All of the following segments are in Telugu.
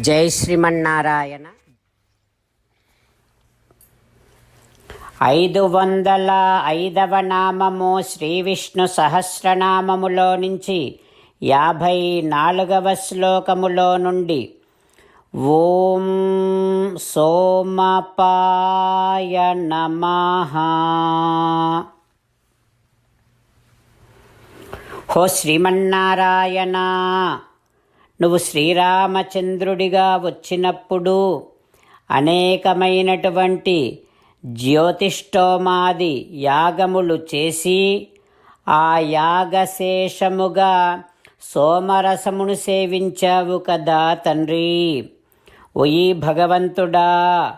జై శ్రీమన్నారాయణ. ఐదు వందల ఐదవ నామము శ్రీ విష్ణు సహస్రనామములో నుంచి యాభై నాలుగవ శ్లోకములో నుండి ఓం సోమపాయ నమ. హో శ్రీమన్నారాయణ. నువ్వు శ్రీరామచంద్రుడిగా వచ్చినప్పుడు అనేకమైనటువంటి జ్యోతిష్టోమాది యాగములు చేసి ఆ యాగశేషముగా సోమరసమును సేవించావు కదా తండ్రి. ఒయి భగవంతుడా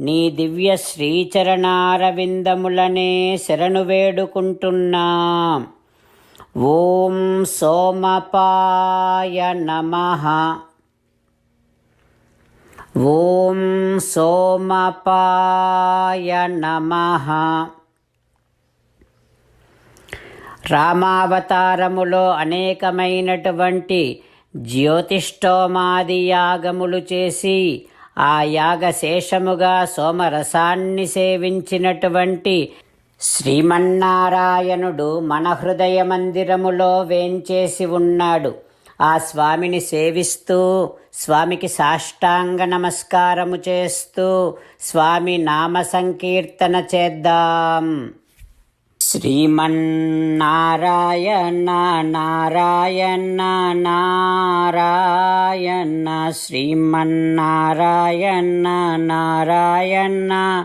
నీ దివ్య శ్రీచరణారవిందములనే శరణు వేడుకుంటున్నా. ఓం సోమపాయ నమ. ఓం సోమపాయ నమ. రామావతారములో అనేకమైనటువంటి జ్యోతిష్టోమాది యాగములు చేసి ఆ యాగశేషముగా సోమరసాన్ని సేవించినటువంటి శ్రీమన్నారాయణుడు మన హృదయ మందిరములో వేంచేసి ఉన్నాడు. ఆ స్వామిని సేవిస్తూ స్వామికి సాష్టాంగ నమస్కారము చేస్తూ స్వామి నామ సంకీర్తన చేద్దాం. శ్రీమన్నారాయణ నారాయణ నారాయణ శ్రీమన్నారాయణ నారాయణ